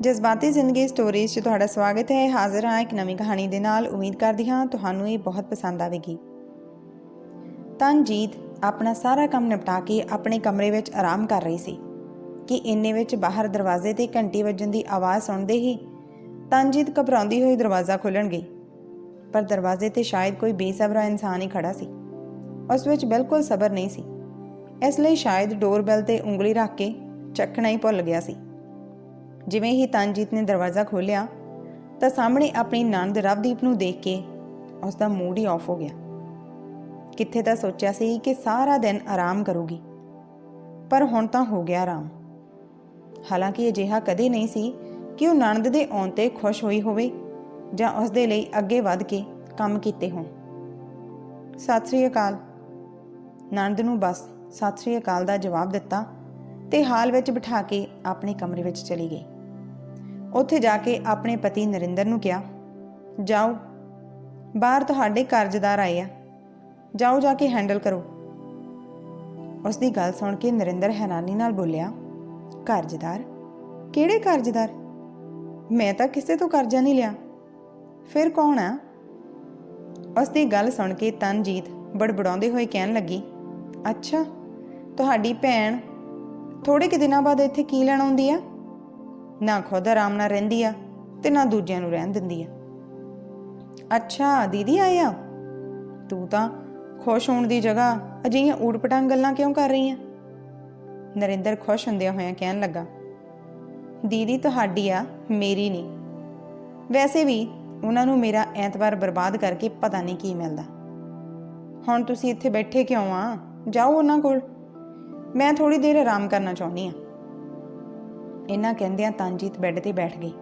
ਜਜ਼ਬਾਤੀ ਜ਼ਿੰਦਗੀ ਸਟੋਰੀਜ਼ 'ਚ ਤੁਹਾਡਾ ਸਵਾਗਤ ਹੈ। ਹਾਜ਼ਰ ਹਾਂ ਇੱਕ ਨਵੀਂ ਕਹਾਣੀ ਦੇ ਨਾਲ। ਉਮੀਦ ਕਰਦੀ ਹਾਂ ਤੁਹਾਨੂੰ ਇਹ ਬਹੁਤ ਪਸੰਦ ਆਵੇਗੀ। ਤਨਜੀਤ ਆਪਣਾ ਸਾਰਾ ਕੰਮ ਨਿਪਟਾ ਕੇ ਆਪਣੇ ਕਮਰੇ ਵਿੱਚ ਆਰਾਮ ਕਰ ਰਹੀ ਸੀ। ਕਿ ਇੰਨੇ ਵਿੱਚ ਬਾਹਰ ਦਰਵਾਜ਼ੇ ਤੇ ਘੰਟੀ ਵੱਜਣ ਦੀ ਆਵਾਜ਼ ਸੁਣਦੇ ਹੀ ਤਨਜੀਤ ਘਬਰਾਉਂਦੀ ਹੋਈ ਦਰਵਾਜ਼ਾ ਖੋਲ੍ਹਣ ਗਈ। ਪਰ ਦਰਵਾਜ਼ੇ ਤੇ ਸ਼ਾਇਦ ਕੋਈ ਬੇਸਬਰਾ ਇਨਸਾਨ ਹੀ ਖੜਾ ਸੀ। ਉਸ ਵਿੱਚ ਬਿਲਕੁਲ ਸਬਰ ਨਹੀਂ ਸੀ। ਇਸ ਲਈ ਸ਼ਾਇਦ ਡੋਰਬੈਲ ਤੇ ਉਂਗਲੀ ਰੱਖ ਕੇ ਚੱਕਣਾ ਹੀ ਭੁੱਲ ਗਿਆ ਸੀ। ਜਿਵੇਂ ਹੀ ਤਨਜੀਤ ਨੇ ਦਰਵਾਜ਼ਾ ਖੋਲ੍ਹਿਆ, ਤਾਂ ਸਾਹਮਣੇ ਆਪਣੀ ਨਣਦ ਰਵਦੀਪ ਨੂੰ ਦੇਖ ਕੇ ਉਸ ਦਾ ਮੂਡ ਹੀ ਆਫ ਹੋ ਗਿਆ। ਕਿੱਥੇ ਤਾਂ ਸੋਚਿਆ ਸੀ ਕਿ ਸਾਰਾ ਦਿਨ ਆਰਾਮ ਕਰੂਗੀ, ਪਰ ਹੁਣ ਤਾਂ ਹੋ ਗਿਆ ਆਰਾਮ। ਹਾਲਾਂਕਿ ਅਜਿਹਾ ਕਦੇ ਨਹੀਂ ਸੀ ਕਿ ਉਹ ਨਣਦ ਦੇ ਆਉਣ ਤੇ ਖੁਸ਼ ਹੋਈ ਹੋਵੇ ਜਾਂ ਉਸ ਦੇ ਲਈ ਅੱਗੇ ਵੱਧ ਕੇ ਕੰਮ ਕੀਤੇ ਹੋਣ। ਸਤਿ ਸ੍ਰੀ ਅਕਾਲ। ਨੰਦ ਨੂੰ ਬਸ ਸਤਿ ਸ੍ਰੀ ਅਕਾਲ ਦਾ ਜਵਾਬ ਦਿੱਤਾ ਤੇ ਹਾਲ ਵਿੱਚ ਬਿਠਾ ਕੇ ਆਪਣੇ ਕਮਰੇ ਵਿੱਚ ਚਲੀ ਗਈ। ਉੱਥੇ ਜਾ ਕੇ ਆਪਣੇ ਪਤੀ ਨਰਿੰਦਰ ਨੂੰ ਕਿਹਾ, ਜਾਓ, ਬਾਹਰ ਤੁਹਾਡੇ ਕਰਜ਼ਦਾਰ ਆਏ ਆ। ਜਾਓ ਜਾ ਕੇ ਹੈਂਡਲ ਕਰੋ। ਉਸ ਦੀ ਗੱਲ ਸੁਣ ਕੇ ਨਰਿੰਦਰ ਹੈਰਾਨੀ ਨਾਲ ਬੋਲਿਆ, ਕਰਜ਼ਦਾਰ? ਕਿਹੜੇ ਕਰਜ਼ਦਾਰ? ਮੈਂ ਤਾਂ ਕਿਸੇ ਤੋਂ ਕਰਜ਼ਾ ਨਹੀਂ ਲਿਆ। ਫਿਰ ਕੌਣ ਆ? ਉਸ ਦੀ ਗੱਲ ਸੁਣ ਕੇ ਤਨਜੀਤ ਬੜਬੜਾਉਂਦੇ ਹੋਏ ਕਹਿਣ ਲੱਗੀ, ਅੱਛਾ, ਤੁਹਾਡੀ ਭੈਣ ਥੋੜੇ ਕਿ ਦਿਨਾਂ ਬਾਅਦ ਇੱਥੇ ਕੀ ਲੈਣ ਆਉਂਦੀ ਆ? ਨਾ ਖੁਦ ਆਰਾਮ ਨਾਲ ਰਹਿੰਦੀ ਆ ਤੇ ਨਾ ਦੂਜਿਆਂ ਨੂੰ ਰਹਿਣ ਦਿੰਦੀ ਆ। ਅੱਛਾ, ਦੀਦੀ ਆਏ ਆ? ਤੂੰ ਤਾਂ ਖੁਸ਼ ਹੋਣ ਦੀ ਜਗ੍ਹਾ ਅਜਿਹੀਆਂ ਊਟਪਟਾਂਗ ਗੱਲਾਂ ਕਿਉਂ ਕਰ ਰਹੀ ਆ? ਨਰਿੰਦਰ ਖੁਸ਼ ਹੁੰਦਿਆਂ ਹੋਇਆਂ ਕਹਿਣ ਲੱਗਾ, ਦੀਦੀ, ਤੁਹਾਡੀ ਆ, ਮੇਰੀ ਨਹੀਂ। ਵੈਸੇ ਵੀ ਉਹਨਾਂ ਨੂੰ ਮੇਰਾ ਐਤਵਾਰ ਬਰਬਾਦ ਕਰਕੇ ਪਤਾ ਨਹੀਂ ਕੀ ਮਿਲਦਾ। ਹੁਣ ਤੁਸੀਂ ਇੱਥੇ ਬੈਠੇ ਕਿਉਂ ਆ? ਜਾਓ ਉਹਨਾਂ ਕੋਲ। ਮੈਂ ਥੋੜੀ ਦੇਰ ਆਰਾਮ ਕਰਨਾ ਚਾਹੁੰਦੀ ਆ ਇਹਨਾਂ ਕਹਿੰਦਿਆਂ ਤਨਜੀਤ ਬੈੱਡ ਤੇ ਬੈਠ ਗਈ।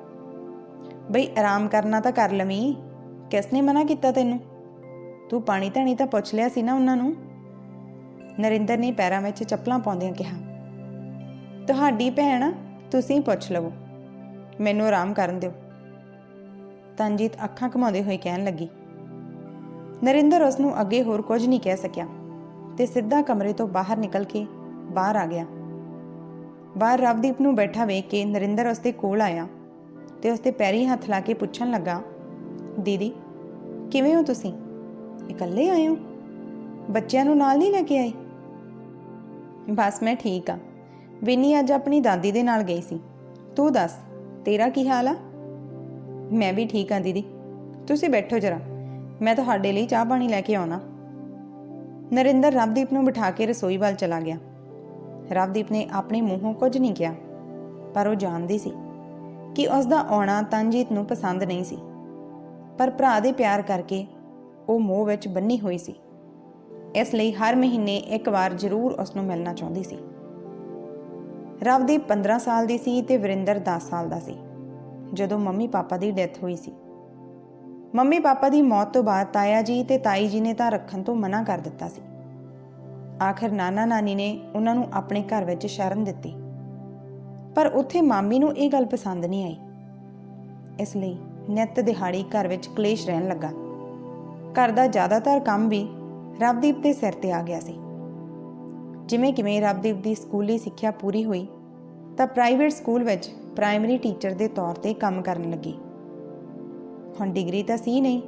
ਬਈ, ਆਰਾਮ ਕਰਨਾ ਤਾਂ ਕਰ ਲਵੀਂ। ਕਿਸਨੇ ਮਨਾ ਕੀਤਾ ਤੈਨੂੰ? ਤੂੰ ਪਾਣੀ ਧਾਣੀ ਤਾਂ ਪੁੱਛ ਲਿਆ ਸੀ ਨਾ ਉਹਨਾਂ ਨੂੰ? ਨਰਿੰਦਰ ਨੇ ਪੈਰਾਂ ਵਿੱਚ ਚੱਪਲਾਂ ਪਾਉਂਦਿਆਂ ਕਿਹਾ, ਤੁਹਾਡੀ ਭੈਣ, ਤੁਸੀਂ ਪੁੱਛ ਲਵੋ। ਮੈਨੂੰ ਆਰਾਮ ਕਰਨ ਦਿਓ। ਤਨਜੀਤ ਅੱਖਾਂ ਘਮਾਉਂਦੇ ਹੋਏ ਕਹਿਣ ਲੱਗੀ। ਨਰਿੰਦਰ ਉਸ ਨੂੰ ਅੱਗੇ ਹੋਰ ਕੁਝ ਨਹੀਂ ਕਹਿ ਸਕਿਆ ਤੇ ਸਿੱਧਾ ਕਮਰੇ ਤੋਂ ਬਾਹਰ ਨਿਕਲ ਕੇ ਬਾਹਰ ਆ ਗਿਆ। ਬਾਹਰ ਰਵਦੀਪ ਨੂੰ ਬੈਠਾ ਵੇਖ ਕੇ ਨਰਿੰਦਰ ਉਸਦੇ ਕੋਲ ਆਇਆ ਤੇ ਉਸਦੇ ਪੈਰੀ ਹੱਥ ਲਾ ਕੇ ਪੁੱਛਣ ਲੱਗਾ, ਦੀਦੀ, ਕਿਵੇਂ ਹੋ ਤੁਸੀਂ? ਇਕੱਲੇ ਆਏ ਹੋ? ਬੱਚਿਆਂ ਨੂੰ ਨਾਲ ਨਹੀਂ ਲੈ ਕੇ ਆਏ? ਬਸ ਮੈਂ ਠੀਕ ਆ। ਵਿਨੀ ਅੱਜ ਆਪਣੀ ਦਾਦੀ ਦੇ ਨਾਲ ਗਈ ਸੀ। ਤੂੰ ਦੱਸ, ਤੇਰਾ ਕੀ ਹਾਲ ਆ? ਮੈਂ ਵੀ ਠੀਕ ਆ ਦੀਦੀ। ਤੁਸੀਂ ਬੈਠੋ ਜਰਾ। ਮੈਂ ਤੁਹਾਡੇ ਲਈ ਚਾਹ ਪਾਣੀ ਲੈ ਕੇ ਆਉਣਾ। ਨਰਿੰਦਰ ਰਵਦੀਪ ਨੂੰ ਬਿਠਾ ਕੇ ਰਸੋਈ ਵੱਲ ਚਲਾ ਗਿਆ। ਰਵਦੀਪ ਨੇ ਆਪਣੇ ਮੂੰਹੋਂ ਕੁਝ ਨਹੀਂ ਕਿਹਾ, ਪਰ ਉਹ ਜਾਣਦੀ ਸੀ ਕਿ ਉਸ ਦਾ ਆਉਣਾ ਤਨਜੀਤ ਨੂੰ ਪਸੰਦ ਨਹੀਂ ਸੀ। ਪਰ ਭਰਾ ਦੇ ਪਿਆਰ ਕਰਕੇ ਉਹ ਮੋਹ ਵਿੱਚ ਬੰਨੀ ਹੋਈ ਸੀ। ਇਸ ਲਈ ਹਰ ਮਹੀਨੇ ਇੱਕ ਵਾਰ ਜ਼ਰੂਰ ਉਸ ਨੂੰ ਮਿਲਣਾ ਚਾਹੁੰਦੀ ਸੀ। ਰਵਦੀਪ 15 ਸਾਲ ਦੀ ਸੀ ਤੇ ਵਰਿੰਦਰ 10 ਸਾਲ ਦਾ ਸੀ, ਜਦੋਂ ਮੰਮੀ ਪਾਪਾ ਦੀ ਡੈਥ ਹੋਈ ਸੀ। ਮੰਮੀ ਪਾਪਾ ਦੀ ਮੌਤ ਤੋਂ ਬਾਅਦ ਤਾਇਆ ਜੀ ਤੇ ਤਾਈ ਜੀ ਨੇ ਤਾਂ ਰੱਖਣ ਤੋਂ ਮਨਾ ਕਰ ਦਿੱਤਾ ਸੀ। ਆਖਰ ਨਾਨਾ ਨਾਨੀ ਨੇ ਉਹਨਾਂ ਨੂੰ ਆਪਣੇ ਘਰ ਵਿੱਚ ਸ਼ਰਨ ਦਿੱਤੀ। ਪਰ ਉੱਥੇ ਮਾਮੀ ਨੂੰ ਇਹ ਗੱਲ ਪਸੰਦ ਨਹੀਂ ਆਈ। ਇਸ ਲਈ ਨਿੱਤ ਦਿਹਾੜੀ ਘਰ ਵਿੱਚ ਕਲੇਸ਼ ਰਹਿਣ ਲੱਗਾ। ਘਰ ਦਾ ਜ਼ਿਆਦਾਤਰ ਕੰਮ ਵੀ ਰਵਦੀਪ ਦੇ ਸਿਰ ਤੇ ਆ ਗਿਆ ਸੀ। ਜਿਵੇਂ ਕਿਵੇਂ ਰਵਦੀਪ ਦੀ ਸਕੂਲੀ ਸਿੱਖਿਆ ਪੂਰੀ ਹੋਈ, ਤਾਂ ਪ੍ਰਾਈਵੇਟ ਸਕੂਲ ਵਿੱਚ ਪ੍ਰਾਇਮਰੀ ਟੀਚਰ ਦੇ ਤੌਰ ਤੇ ਕੰਮ ਕਰਨ ਲੱਗੀ। ਹੁਣ ਡਿਗਰੀ ਤਾਂ ਸੀ ਨਹੀਂ,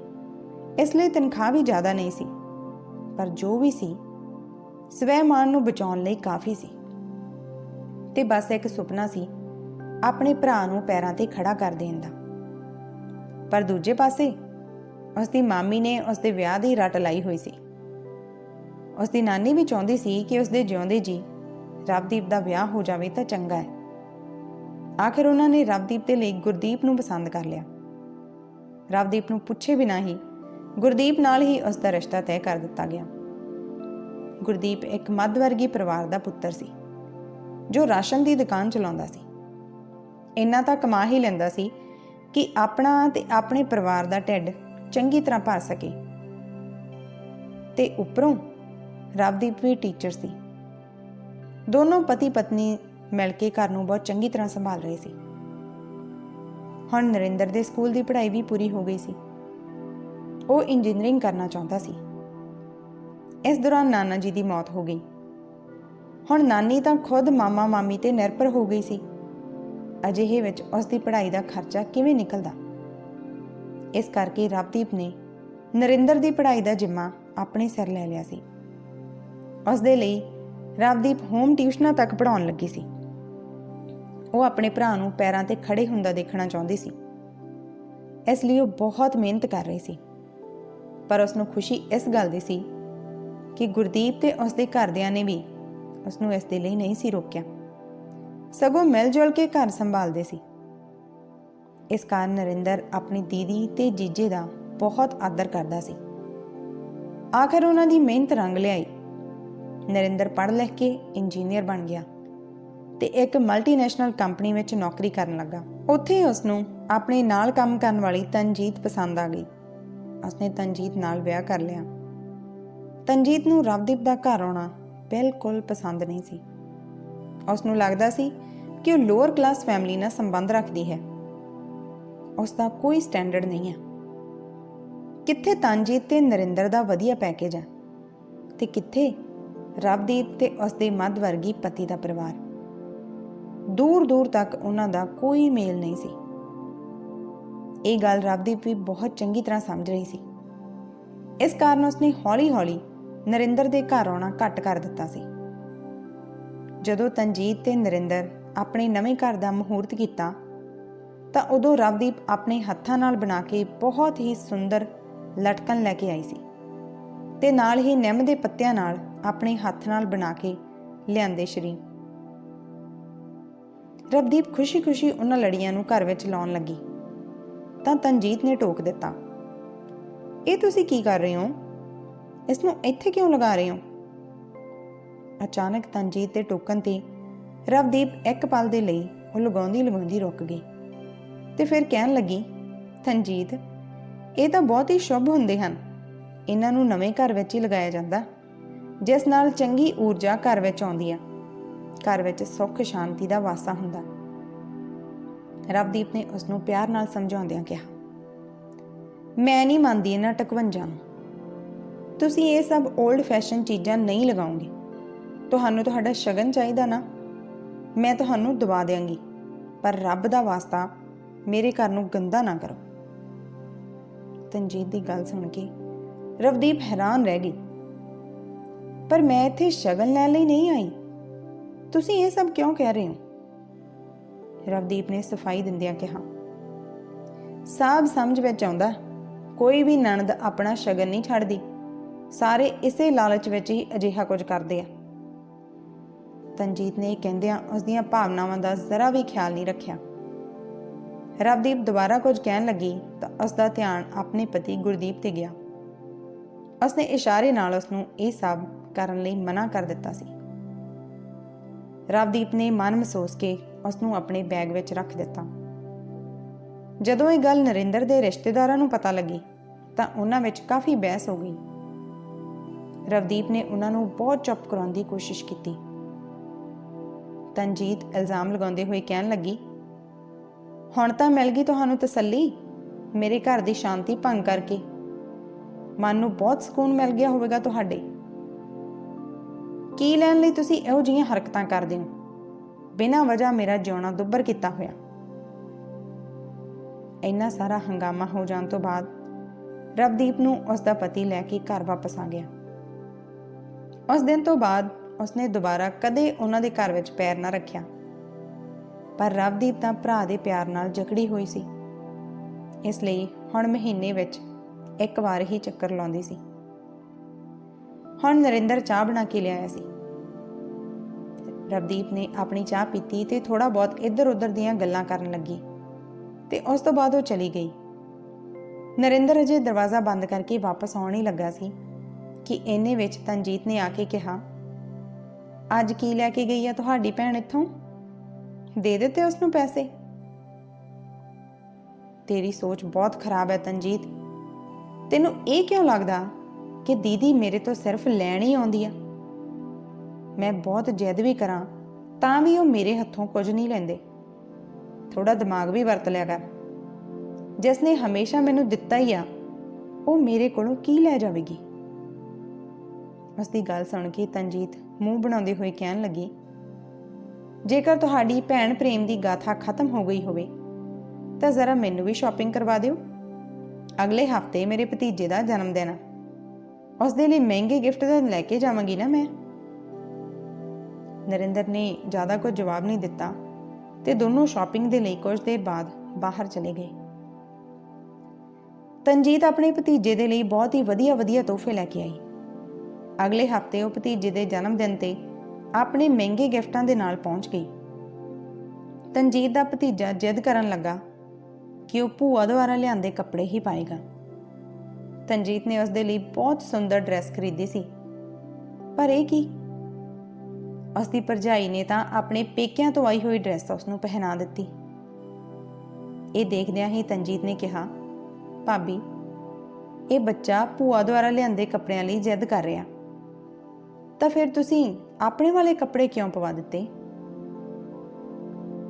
ਇਸ ਲਈ ਤਨਖਾਹ ਵੀ ਜ਼ਿਆਦਾ ਨਹੀਂ ਸੀ, ਪਰ ਜੋ ਵੀ ਸੀ ਸਵੈਮਾਨ ਨੂੰ ਬਚਾਉਣ ਲਈ ਕਾਫੀ ਸੀ। ਤੇ ਬਸ ਇੱਕ ਸੁਪਨਾ ਸੀ, ਆਪਣੇ ਭਰਾ ਨੂੰ ਪੈਰਾਂ ਤੇ ਖੜਾ ਕਰ ਦੇਣ ਦਾ। ਪਰ ਦੂਜੇ ਪਾਸੇ ਉਸ ਦੀ ਮਾਮੀ ਨੇ ਉਸ ਦੇ ਵਿਆਹ ਦੀ ਰੱਟ ਲਾਈ ਹੋਈ ਸੀ। ਉਸ ਦੀ ਨਾਨੀ ਵੀ ਚਾਹੁੰਦੀ ਸੀ ਕਿ ਉਸ ਦੇ ਜਿਉਂਦੇ ਜੀ ਰਵਦੀਪ ਦਾ ਵਿਆਹ ਹੋ ਜਾਵੇ ਤਾਂ ਚੰਗਾ ਹੈ। ਆਖਿਰ ਉਹਨਾਂ ਨੇ ਰਵਦੀਪ ਦੇ ਲਈ ਗੁਰਦੀਪ ਨੂੰ ਪਸੰਦ ਕਰ ਲਿਆ। ਰਵਦੀਪ ਨੂੰ ਪੁੱਛੇ ਬਿਨਾਂ ਹੀ ਗੁਰਦੀਪ ਨਾਲ ਹੀ ਉਸ ਦਾ ਰਿਸ਼ਤਾ ਤੈਅ ਕਰ ਦਿੱਤਾ ਗਿਆ। ਗੁਰਦੀਪ ਇੱਕ ਮੱਧ ਵਰਗੀ ਪਰਿਵਾਰ ਦਾ ਪੁੱਤਰ ਸੀ, ਜੋ ਰਾਸ਼ਨ ਦੀ ਦੁਕਾਨ ਚਲਾਉਂਦਾ ਸੀ। ਇੰਨਾ ਤਾਂ ਕਮਾ ਹੀ ਲੈਂਦਾ ਸੀ ਕਿ ਆਪਣਾ ਤੇ ਆਪਣੇ ਪਰਿਵਾਰ ਦਾ ਢਿੱਡ ਚੰਗੀ ਤਰ੍ਹਾਂ ਭਰ ਸਕੇ। ਤੇ ਉੱਪਰੋਂ ਰਵਦੀਪ ਵੀ ਟੀਚਰ ਸੀ। ਦੋਨੋਂ ਪਤੀ ਪਤਨੀ ਮਿਲ ਕੇ ਘਰ ਨੂੰ ਬਹੁਤ ਚੰਗੀ ਤਰ੍ਹਾਂ ਸੰਭਾਲ ਰਹੇ ਸੀ। ਹੁਣ ਨਰਿੰਦਰ ਦੇ ਸਕੂਲ ਦੀ ਪੜ੍ਹਾਈ ਵੀ ਪੂਰੀ ਹੋ ਗਈ ਸੀ। ਉਹ ਇੰਜੀਨੀਅਰਿੰਗ ਕਰਨਾ ਚਾਹੁੰਦਾ ਸੀ। ਇਸ ਦੌਰਾਨ ਨਾਨਾ ਜੀ ਦੀ ਮੌਤ ਹੋ ਗਈ। ਹੁਣ ਨਾਨੀ ਤਾਂ ਖੁਦ ਮਾਮਾ ਮਾਮੀ ਤੇ ਨਿਰਭਰ ਹੋ ਗਈ ਸੀ। ਅਜਿਹੇ ਵਿੱਚ ਉਸ ਦੀ ਪੜ੍ਹਾਈ ਦਾ ਖਰਚਾ ਕਿਵੇਂ ਨਿਕਲਦਾ? ਇਸ ਕਰਕੇ ਰਵਦੀਪ ਨੇ ਨਰਿੰਦਰ ਦੀ ਪੜ੍ਹਾਈ ਦਾ ਜਿੰਮਾ ਆਪਣੇ ਸਿਰ ਲੈ ਲਿਆ ਸੀ। ਉਸ ਦੇ ਲਈ ਰਵਦੀਪ ਹੋਮ ਟਿਊਸ਼ਨਾਂ ਤੱਕ ਪੜਾਉਣ ਲੱਗੀ ਸੀ। ਉਹ ਆਪਣੇ ਭਰਾ ਨੂੰ ਪੈਰਾਂ ਤੇ ਖੜੇ ਹੁੰਦਾ ਦੇਖਣਾ ਚਾਹੁੰਦੀ ਸੀ। ਇਸ ਲਈ ਉਹ ਬਹੁਤ ਮਿਹਨਤ ਕਰ ਰਹੀ ਸੀ। ਪਰ ਉਸ ਨੂੰ ਖੁਸ਼ੀ ਇਸ ਗੱਲ ਦੀ ਸੀ ਕਿ ਗੁਰਦੀਪ ਤੇ ਉਸ ਦੇ ਘਰਦਿਆਂ ਨੇ ਵੀ ਉਸ ਨੂੰ ਇਸ ਦੇ ਲਈ ਨਹੀਂ ਸੀ ਰੋਕਿਆ। ਸਗੋਂ ਮਿਲ ਜੁਲ ਕੇ ਘਰ ਸੰਭਾਲਦੇ ਸੀ। ਇਸ ਕਾਰਨ ਨਰਿੰਦਰ ਆਪਣੀ ਦੀਦੀ ਤੇ ਜੀਜੇ ਦਾ ਬਹੁਤ ਆਦਰ ਕਰਦਾ ਸੀ। ਆਖਰ ਉਹਨਾਂ ਦੀ ਮਿਹਨਤ ਰੰਗ ਲਿਆਈ। ਨਰਿੰਦਰ ਪੜ੍ਹ ਲਿਖ ਕੇ ਇੰਜੀਨੀਅਰ ਬਣ ਗਿਆ ਤੇ ਇੱਕ ਮਲਟੀਨੈਸ਼ਨਲ ਕੰਪਨੀ ਵਿੱਚ ਨੌਕਰੀ ਕਰਨ ਲੱਗਾ। ਉੱਥੇ ਉਸ ਨੂੰ ਆਪਣੇ ਨਾਲ ਕੰਮ ਕਰਨ ਵਾਲੀ ਤਨਜੀਤ ਪਸੰਦ ਆ ਗਈ। ਉਸਨੇ ਤਨਜੀਤ ਨਾਲ ਵਿਆਹ ਕਰ ਲਿਆ। ਤਨਜੀਤ ਨੂੰ ਰਵਦੀਪ ਦਾ ਘਰ ਆਉਣਾ ਬਿਲਕੁਲ ਪਸੰਦ ਨਹੀਂ ਸੀ। ਉਸ ਨੂੰ ਲੱਗਦਾ ਸੀ ਕਿ ਉਹ ਲੋਅਰ ਕਲਾਸ ਫੈਮਿਲੀ ਨਾਲ ਸੰਬੰਧ ਰੱਖਦੀ ਹੈ। ਉਸ ਦਾ ਕੋਈ ਸਟੈਂਡਰਡ ਨਹੀਂ ਹੈ। ਕਿੱਥੇ ਤਨਜੀਤ ਤੇ ਨਰਿੰਦਰ ਦਾ ਵਧੀਆ ਪੈਕੇਜ ਹੈ ਤੇ ਕਿੱਥੇ ਰਵਦੀਪ ਤੇ ਉਸ ਦੇ ਮੱਧ ਵਰਗੀ ਪਤੀ ਦਾ ਪਰਿਵਾਰ। ਦੂਰ ਦੂਰ ਤੱਕ ਉਹਨਾਂ ਦਾ ਕੋਈ ਮੇਲ ਨਹੀਂ ਸੀ। ਇਹ ਗੱਲ ਰਵਦੀਪ ਵੀ ਬਹੁਤ ਚੰਗੀ ਤਰ੍ਹਾਂ ਸਮਝ ਰਹੀ ਸੀ। ਇਸ ਕਾਰਨ ਉਸਨੇ ਹੌਲੀ-ਹੌਲੀ ਨਰਿੰਦਰ ਦੇ ਘਰ ਆਉਣਾ ਘੱਟ ਕਰ ਦਿੱਤਾ ਸੀ। ਜਦੋਂ ਤਨਜੀਤ ਤੇ ਨਰਿੰਦਰ ਆਪਣੇ ਨਵੇਂ ਘਰ ਦਾ ਮਹੂਰਤ ਕੀਤਾ, ਤਾਂ ਉਦੋਂ ਰਵਦੀਪ ਆਪਣੇ ਹੱਥਾਂ ਨਾਲ ਬਣਾ ਕੇ ਬਹੁਤ ਹੀ ਸੁੰਦਰ ਲਟਕਣ ਲੈ ਕੇ ਆਈ ਸੀ ਤੇ ਨਾਲ ਹੀ ਨਿੰਮ ਦੇ ਪੱਤਿਆਂ ਨਾਲ ਆਪਣੇ ਹੱਥ ਨਾਲ ਬਣਾ ਕੇ ਲਿਆਂਦੇ ਸ਼ਰੀ ਰਵਦੀਪ ਖੁਸ਼ੀ-ਖੁਸ਼ੀ ਉਹਨਾਂ ਲੜੀਆਂ ਨੂੰ ਘਰ ਵਿੱਚ ਲਾਉਣ ਲੱਗੀ। ਤਾਂ ਤਨਜੀਤ ਨੇ ਟੋਕ ਦਿੱਤਾ, ਇਹ ਤੁਸੀਂ ਕੀ ਕਰ ਰਹੇ ਹੋ? ਇਸ ਨੂੰ ਇੱਥੇ ਕਿਉਂ ਲਗਾ ਰਹੇ ਹੋ? ਅਚਾਨਕ ਤਨਜੀਤ ਦੇ ਟੋਕਣ ਤੇ ਰਵਦੀਪ ਇੱਕ ਪਲ ਦੇ ਲਈ ਉਹ ਲਗਾਉਂਦੀ ਲਗਾਉਂਦੀ ਰੁਕ ਗਈ ਤੇ ਫਿਰ ਕਹਿਣ ਲੱਗੀ, ਤਨਜੀਤ, ਇਹ ਤਾਂ ਬਹੁਤ ਹੀ ਸ਼ੁਭ ਹੁੰਦੇ ਹਨ। ਇਹਨਾਂ ਨੂੰ ਨਵੇਂ ਘਰ ਵਿੱਚ ਹੀ ਲਗਾਇਆ ਜਾਂਦਾ। ਜਿਸ ਨਾਲ ਚੰਗੀ ਊਰਜਾ ਘਰ ਵਿੱਚ ਆਉਂਦੀ ਆ। ਘਰ ਵਿੱਚ ਸੁੱਖ, ਸ਼ਾਂਤੀ ਦਾ ਵਾਸਾ ਹੁੰਦਾ। ਰਵਦੀਪ ਨੇ ਉਸ ਨੂੰ ਪਿਆਰ ਨਾਲ ਸਮਝਾਉਂਦਿਆਂ ਕਿਹਾ, ਮੈਂ ਨਹੀਂ ਮੰਨਦੀ ਇਹਨਾਂ ਟਕਵੰਜਾਂ ਨੂੰ। ਤੁਸੀਂ ਇਹ ਸਭ 올ਡ ਫੈਸ਼ਨ ਚੀਜ਼ਾਂ ਨਹੀਂ ਲਗਾਉਂਗੇ ਤੁਹਾਨੂੰ ਤੁਹਾਡਾ ਸ਼ਗਨ ਚਾਹੀਦਾ ਨਾ। ਮੈਂ ਤੁਹਾਨੂੰ ਦਵਾ ਦੇਵਾਂਗੀ ਪਰ ਰੱਬ ਦਾ ਵਾਸਤਾ ਮੇਰੇ ਘਰ ਨੂੰ ਗੰਦਾ ਨਾ ਕਰੋ। ਤਨਜੀਤ ਦੀ ਗੱਲ ਸੁਣ ਕੇ ਰਵਦੀਪ ਹੈਰਾਨ ਰਹਿ ਗਈ। ਪਰ ਮੈਂ ਇੱਥੇ ਸ਼ਗਨ ਲੈਣ ਲਈ ਨਹੀਂ ਆਈ। ਤੁਸੀਂ ਇਹ ਸਭ ਕਿਉਂ ਕਹਿ ਰਹੇ ਹੋ? ਰਵਦੀਪ ਨੇ ਸਫ਼ਾਈ ਦਿੰਦਿਆਂ ਕਿਹਾ, ਸਾਬ ਸਮਝ ਵਿੱਚ ਆਉਂਦਾ, ਕੋਈ ਵੀ ਨਣਦ ਆਪਣਾ ਸ਼ਗਨ ਨਹੀਂ ਛੱਡਦੀ। ਸਾਰੇ ਇਸੇ ਲਾਲਚ ਵਿੱਚ ਹੀ ਅਜਿਹਾ ਕੁਝ ਕਰਦੇ ਆ। ਤਨਜੀਤ ਨੇ ਕਹਿੰਦਿਆਂ ਉਸ ਦੀਆਂ ਭਾਵਨਾਵਾਂ ਦਾ ਜ਼ਰਾ ਵੀ ਖਿਆਲ ਨਹੀਂ ਰੱਖਿਆ। ਰਵਦੀਪ ਦੁਬਾਰਾ ਕੁਝ ਕਹਿਣ ਲੱਗੀ ਤਾਂ ਉਸ ਦਾ ਧਿਆਨ ਆਪਣੇ ਪਤੀ ਗੁਰਦੀਪ ਤੇ ਗਿਆ। ਉਸਨੇ ਇਸ਼ਾਰੇ ਨਾਲ ਉਸ ਨੂੰ ਇਹ ਸਭ ਕਰਨ ਲਈ ਮਨਾ ਕਰ ਦਿੱਤਾ ਸੀ। ਰਵਦੀਪ ਨੇ ਮਨ ਮਹਿਸੂਸ ਕੇ ਉਸ ਨੂੰ ਆਪਣੇ ਬੈਗ ਵਿੱਚ ਰੱਖ ਦਿੱਤਾ। ਜਦੋਂ ਇਹ ਗੱਲ ਨਰਿੰਦਰ ਦੇ ਰਿਸ਼ਤੇਦਾਰਾਂ ਨੂੰ ਪਤਾ ਲੱਗੀ ਤਾਂ ਉਹਨਾਂ ਵਿੱਚ ਕਾਫੀ ਬਹਿਸ ਹੋ ਗਈ। ਰਵਦੀਪ ਨੇ ਉਹਨਾਂ ਨੂੰ ਬਹੁਤ ਚੁੱਪ ਕਰਾਉਣ ਦੀ ਕੋਸ਼ਿਸ਼ ਕੀਤੀ। ਤਨਜੀਤ ਇਲਜ਼ਾਮ ਲਗਾਉਂਦੇ ਹੋਏ ਕਹਿਣ ਲੱਗੀ, ਹੁਣ ਤਾਂ ਮਿਲ ਗਈ ਤੁਹਾਨੂੰ ਤਸੱਲੀ? ਮੇਰੇ ਘਰ ਦੀ ਸ਼ਾਂਤੀ ਭੰਗ ਕਰਕੇ। ਮਨ ਨੂੰ ਬਹੁਤ ਸਕੂਨ ਮਿਲ ਗਿਆ ਹੋਵੇਗਾ ਤੁਹਾਡੇ। ਕੀ ਲੈਣ ਲਈ ਤੁਸੀਂ ਇਹੋ ਜਿਹੀਆਂ ਹਰਕਤਾਂ ਕਰਦੇ ਹੋ? ਬਿਨਾਂ ਵਜ੍ਹਾ ਮੇਰਾ ਜਿਉਣਾ ਦੁੱਬਰ ਕੀਤਾ ਹੋਇਆ। ਇੰਨਾ ਸਾਰਾ ਹੰਗਾਮਾ ਹੋ ਜਾਣ ਤੋਂ ਬਾਅਦ ਰਵਦੀਪ ਨੂੰ ਉਸ ਦਾ ਪਤੀ ਲੈ ਕੇ ਘਰ ਵਾਪਸ ਆ ਗਿਆ। ਉਸ ਦਿਨ ਤੋਂ ਬਾਅਦ ਉਸਨੇ ਦੁਬਾਰਾ ਕਦੇ ਉਹਨਾਂ ਦੇ ਘਰ ਵਿੱਚ ਪੈਰ ਨਾ ਰੱਖਿਆ। ਪਰ ਰਵਦੀਪ ਤਾਂ ਭਰਾ ਦੇ ਪਿਆਰ ਨਾਲ ਜਕੜੀ ਹੋਈ ਸੀ। ਇਸ ਲਈ ਹੁਣ ਮਹੀਨੇ ਵਿੱਚ ਇੱਕ ਵਾਰ ਹੀ ਚੱਕਰ ਲਾਉਂਦੀ ਸੀ। ਹੁਣ ਨਰਿੰਦਰ ਚਾਹ ਬਣਾ ਕੇ ਲਿਆਇਆ ਸੀ। ਰਵਦੀਪ ਨੇ ਆਪਣੀ ਚਾਹ ਪੀਤੀ ਤੇ ਥੋੜਾ ਬਹੁਤ ਇੱਧਰ-ਉੱਧਰ ਦੀਆਂ ਗੱਲਾਂ ਕਰਨ ਲੱਗੀ ਤੇ ਉਸ ਤੋਂ ਬਾਅਦ ਉਹ ਚਲੀ ਗਈ। ਨਰਿੰਦਰ ਅਜੇ ਦਰਵਾਜ਼ਾ ਬੰਦ ਕਰਕੇ ਵਾਪਸ ਆਉਣ ਹੀ ਲੱਗਾ ਸੀ। ਕਿ ਇੰਨੇ ਵਿੱਚ ਤਨਜੀਤ ਨੇ ਆ ਕੇ ਕਿਹਾ, ਅੱਜ ਕੀ ਲੈ ਕੇ ਗਈ ਆ ਤੁਹਾਡੀ ਭੈਣ ਇੱਥੋਂ? ਦੇ ਦਿੱਤੇ ਉਸ ਨੂੰ ਪੈਸੇ? ਤੇਰੀ ਸੋਚ ਬਹੁਤ ਖਰਾਬ ਹੈ ਤਨਜੀਤ। ਤੈਨੂੰ ਇਹ ਕਿਉਂ ਲੱਗਦਾ ਕਿ ਦੀਦੀ ਮੇਰੇ ਤੋਂ ਸਿਰਫ ਲੈਣ ਹੀ ਆਉਂਦੀ ਆ? ਮੈਂ ਬਹੁਤ ਜਿੱਦ ਵੀ ਕਰਾਂ ਤਾਂ ਵੀ ਉਹ ਮੇਰੇ ਹੱਥੋਂ ਕੁਝ ਨਹੀਂ ਲੈਂਦੇ। ਥੋੜਾ ਦਿਮਾਗ ਵੀ ਵਰਤ ਲਿਆ ਕਰ। ਜਿਸ ਨੇ ਹਮੇਸ਼ਾ ਮੈਨੂੰ ਦਿੱਤਾ ਹੀ ਆ, ਉਹ ਮੇਰੇ ਕੋਲੋਂ ਕੀ ਲੈ ਜਾਵੇਗੀ? ਉਸ ਦੀ ਗੱਲ ਸੁਣ ਕੇ ਤਨਜੀਤ ਮੂੰਹ ਬਣਾਉਂਦੇ ਹੋਏ ਕਹਿਣ ਲੱਗੀ, ਜੇਕਰ ਤੁਹਾਡੀ ਭੈਣ ਪ੍ਰੇਮ ਦੀ ਗਾਥਾ ਖਤਮ ਹੋ ਗਈ ਹੋਵੇ, ਤਾਂ ਜ਼ਰਾ ਮੈਨੂੰ ਵੀ ਸ਼ਾਪਿੰਗ ਕਰਵਾ ਦਿਓ। ਅਗਲੇ ਹਫ਼ਤੇ ਮੇਰੇ ਭਤੀਜੇ ਦਾ ਜਨਮ ਦਿਨ ਆ। ਉਸ ਦੇ ਲਈ ਮਹਿੰਗੇ ਗਿਫਟ ਤਾਂ ਲੈ ਕੇ ਜਾਵਾਂਗੀ ਨਾ ਮੈਂ? ਨਰਿੰਦਰ ਨੇ ਜ਼ਿਆਦਾ ਕੁਝ ਜਵਾਬ ਨਹੀਂ ਦਿੱਤਾ ਤੇ ਦੋਨੋਂ ਸ਼ਾਪਿੰਗ ਦੇ ਲਈ ਕੁਝ ਦੇਰ ਬਾਅਦ ਬਾਹਰ ਚਲੇ ਗਏ। ਤਨਜੀਤ ਆਪਣੇ ਭਤੀਜੇ ਦੇ ਲਈ ਬਹੁਤ ਹੀ ਵਧੀਆ ਵਧੀਆ ਤੋਹਫੇ ਲੈ ਕੇ ਆਈ। ਅਗਲੇ ਹਫ਼ਤੇ ਉਹ ਭਤੀਜੇ ਦੇ ਜਨਮ ਦਿਨ ਤੇ ਆਪਣੇ ਮਹਿੰਗੇ ਗਿਫਟਾਂ ਦੇ ਨਾਲ ਪਹੁੰਚ ਗਈ। ਤਨਜੀਤ ਦਾ ਭਤੀਜਾ ਜਿੱਦ ਕਰਨ ਲੱਗਾ ਕਿ ਉਹ ਭੂਆ ਦੁਆਰਾ ਲਿਆਂਦੇ ਕੱਪੜੇ ਹੀ ਪਾਏਗਾ। ਤਨਜੀਤ ਨੇ ਉਸ ਦੇ ਲਈ ਬਹੁਤ ਸੁੰਦਰ ਡਰੈਸ ਖਰੀਦੀ ਸੀ। ਪਰ ਇਹ ਕੀ? ਉਸ ਦੀ ਭਰਜਾਈ ਨੇ ਤਾਂ ਆਪਣੇ ਪੇਕਿਆਂ ਤੋਂ ਆਈ ਹੋਈ ਡਰੈਸ ਉਸ ਨੂੰ ਪਹਿਨਾ ਦਿੱਤੀ। ਇਹ ਦੇਖਦਿਆਂ ਹੀ ਤਨਜੀਤ ਨੇ ਕਿਹਾ, ਭਾਬੀ, ਇਹ ਬੱਚਾ ਭੂਆ ਦੁਆਰਾ ਲਿਆਂਦੇ ਕੱਪੜਿਆਂ ਲਈ ਜਿੱਦ ਕਰ ਰਿਹਾ। ਤਾਂ ਫਿਰ ਤੁਸੀਂ ਆਪਣੇ ਵਾਲੇ ਕੱਪੜੇ ਕਿਉਂ ਪਵਾ ਦਿੱਤੇ?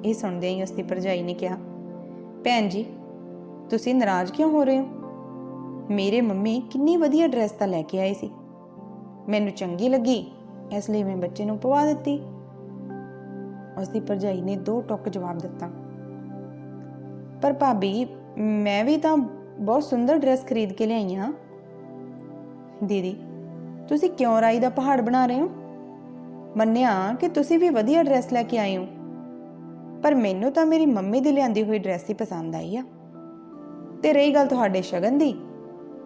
ਇਹ ਸੁਣਦੇ ਹੀ ਉਸ ਦੀ ਭਰਜਾਈ ਨੇ ਕਿਹਾ, ਭੈਣ ਜੀ, ਤੁਸੀਂ ਨਾਰਾਜ਼ ਕਿਉਂ ਹੋ ਰਹੇ ਹੋ? ਮੇਰੇ ਮੰਮੀ ਕਿੰਨੀ ਵਧੀਆ ਡਰੈਸ ਤਾਂ ਲੈ ਕੇ ਆਏ ਸੀ। ਮੈਨੂੰ ਚੰਗੀ ਲੱਗੀ, ਇਸ ਲਈ ਮੈਂ ਬੱਚੇ ਨੂੰ ਪਵਾ ਦਿੱਤੀ। ਉਸ ਦੀ ਭਰਜਾਈ ਨੇ ਦੋ ਟੁੱਕ ਜਵਾਬ ਦਿੱਤਾ, ਪਰ ਭਾਬੀ, ਮੈਂ ਵੀ ਤਾਂ ਬਹੁਤ ਸੁੰਦਰ ਡਰੈਸ ਖਰੀਦ ਕੇ ਲਿਆਈ ਹਾਂ। ਦੀਦੀ ਤੁਸੀਂ ਕਿਉਂ ਰਾਈ ਦਾ ਪਹਾੜ ਬਣਾ ਰਹੇ ਹੋ? ਮੰਨਿਆ ਕਿ ਤੁਸੀਂ ਵੀ ਵਧੀਆ ਡਰੈਸ ਲੈ ਕੇ ਆਏ ਹੋ। ਪਰ ਮੈਨੂੰ ਤਾਂ ਮੇਰੀ ਮੰਮੀ ਦੀ ਲਿਆਂਦੀ ਹੋਈ ਡਰੈਸ ਹੀ ਪਸੰਦ ਆਈ ਆ। ਤੇ ਰਹੀ ਗੱਲ ਤੁਹਾਡੇ ਸ਼ਗਨ ਦੀ,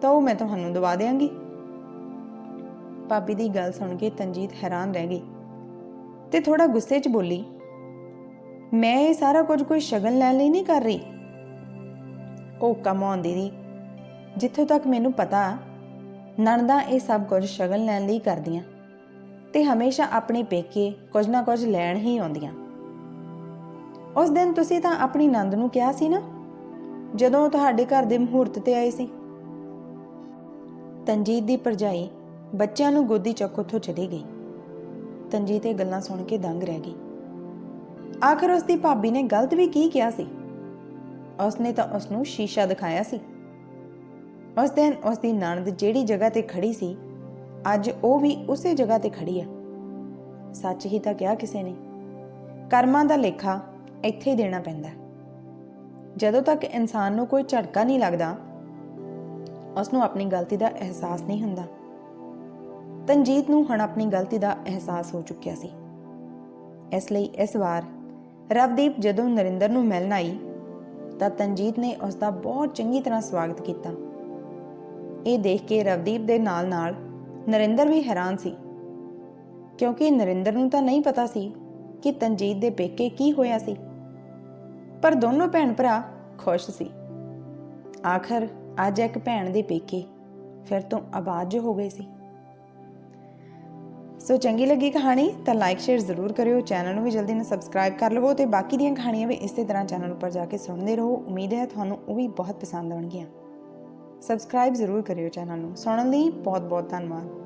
ਤਾਂ ਉਹ ਮੈਂ ਤੁਹਾਨੂੰ ਦਵਾ ਦੇਵਾਂਗੀ ਭਾਬੀ ਦੀ ਗੱਲ ਸੁਣ ਕੇ ਤਨਜੀਤ ਹੈਰਾਨ ਰਹਿ ਗਈ ਤੇ ਥੋੜਾ ਗੁੱਸੇ 'ਚ ਬੋਲੀ, ਮੈਂ ਇਹ ਸਾਰਾ ਕੁਝ ਕੋਈ ਸ਼ਗਨ ਲੈਣ ਲਈ ਨਹੀਂ ਕਰ ਰਹੀ? ਉਹ ਕਮਾਉਣ ਦੀਦੀ ਜਿੱਥੋਂ ਤੱਕ ਮੈਨੂੰ ਪਤਾ ਨਣਦਾਂ ਇਹ ਸਭ ਕੁਝ ਸ਼ਗਨ ਲੈਣ ਲਈ ਕਰਦੀਆਂ ਤੇ ਹਮੇਸ਼ਾ ਆਪਣੇ ਪੇਕੇ ਕੁਝ ਨਾ ਕੁਝ ਲੈਣ ਹੀ ਆਉਂਦੀਆਂ। ਉਸ ਦਿਨ ਤੁਸੀਂ ਤਾਂ ਆਪਣੀ ਨੰਦ ਨੂੰ ਕਿਹਾ ਸੀ ਨਾ, ਜਦੋਂ ਤੁਹਾਡੇ ਘਰ ਦੇ ਮਹੂਰਤ ਤੇ ਆਏ ਸੀ। ਤਨਜੀਤ ਦੀ ਪਰਜਾਈ ਬੱਚਿਆਂ ਨੂੰ ਗੋਦੀ ਚੱਕ ਉੱਥੋਂ ਚਲੀ ਗਈ। ਤਨਜੀਤ ਇਹ ਗੱਲਾਂ ਸੁਣ ਕੇ ਦੰਗ ਰਹਿ ਗਈ। ਆਖਰ ਉਸ ਦੀ ਭਾਬੀ ਨੇ ਗਲਤ ਵੀ ਕੀ ਕਿਹਾ ਸੀ? ਉਸਨੇ ਤਾਂ ਉਸ ਨੂੰ ਸ਼ੀਸ਼ਾ ਦਿਖਾਇਆ ਸੀ। ਉਸ ਦਿਨ ਉਸ ਦੀ ਨਣਦ ਜਿਹੜੀ ਜਗ੍ਹਾ ਤੇ ਖੜੀ ਸੀ, ਅੱਜ ਉਹ ਵੀ ਉਸੇ ਜਗ੍ਹਾ ਤੇ ਖੜੀ ਆ ਸੱਚ ਹੀ ਤਾਂ ਕਿਹਾ ਕਿਸੇ ਨੇ, ਕਰਮਾਂ ਦਾ ਲੇਖਾ ਇੱਥੇ ਹੀ ਦੇਣਾ ਪੈਂਦਾ ਜਦੋਂ ਤੱਕ ਇਨਸਾਨ ਨੂੰ ਕੋਈ ਝਟਕਾ ਨਹੀਂ ਲੱਗਦਾ ਉਸ ਨੂੰ ਆਪਣੀ ਗਲਤੀ ਦਾ ਅਹਿਸਾਸ ਨਹੀਂ ਹੁੰਦਾ। ਤਨਜੀਤ ਨੂੰ ਹੁਣ ਆਪਣੀ ਗਲਤੀ ਦਾ ਅਹਿਸਾਸ ਹੋ ਚੁੱਕਿਆ ਸੀ। ਇਸ ਲਈ ਇਸ ਵਾਰ ਰਵਦੀਪ ਜਦੋਂ ਨਰਿੰਦਰ ਨੂੰ ਮਿਲਣ ਆਈ, ਤਾਂ ਤਨਜੀਤ ਨੇ ਉਸ ਦਾ ਬਹੁਤ ਚੰਗੀ ਤਰ੍ਹਾਂ ਸਵਾਗਤ ਕੀਤਾ। ਇਹ ਦੇਖ ਕੇ ਰਵਦੀਪ ਦੇ ਨਾਲ-ਨਾਲ ਨਰਿੰਦਰ ਵੀ ਹੈਰਾਨ ਸੀ। ਕਿਉਂਕਿ ਨਰਿੰਦਰ ਨੂੰ ਤਾਂ ਨਹੀਂ ਪਤਾ ਸੀ ਕਿ ਤਨਜੀਤ ਦੇ ਪੇਕੇ ਕੀ ਹੋਇਆ ਸੀ। ਪਰ ਦੋਨੋਂ ਭੈਣ ਭਰਾ ਖੁਸ਼ ਸੀ। ਆਖਰ ਅੱਜ ਇੱਕ ਭੈਣ ਦੇ ਪੇਕੇ ਫਿਰ ਤੋਂ ਆਬਾਦ ਹੋ ਗਏ ਸੀ। ਸੋ ਚੰਗੀ ਲੱਗੀ ਕਹਾਣੀ ਤਾਂ ਲਾਈਕ ਸ਼ੇਅਰ ਜ਼ਰੂਰ ਕਰਿਓ। ਚੈਨਲ ਨੂੰ ਵੀ ਜਲਦੀ ਨਾਲ ਸਬਸਕ੍ਰਾਈਬ ਕਰ ਲਵੋ ਤੇ ਬਾਕੀ ਦੀਆਂ ਕਹਾਣੀਆਂ ਵੀ ਇਸੇ ਤਰ੍ਹਾਂ ਚੈਨਲ ਉੱਪਰ ਜਾ ਕੇ ਸੁਣਦੇ ਰਹੋ। ਉਮੀਦ ਹੈ ਤੁਹਾਨੂੰ ਉਹ ਵੀ ਬਹੁਤ ਪਸੰਦ ਆਉਣਗੀਆਂ। ਸਬਸਕ੍ਰਾਈਬ ਜ਼ਰੂਰ ਕਰਿਓ ਚੈਨਲ ਨੂੰ। ਸੁਣਨ ਲਈ ਬਹੁਤ ਬਹੁਤ ਧੰਨਵਾਦ।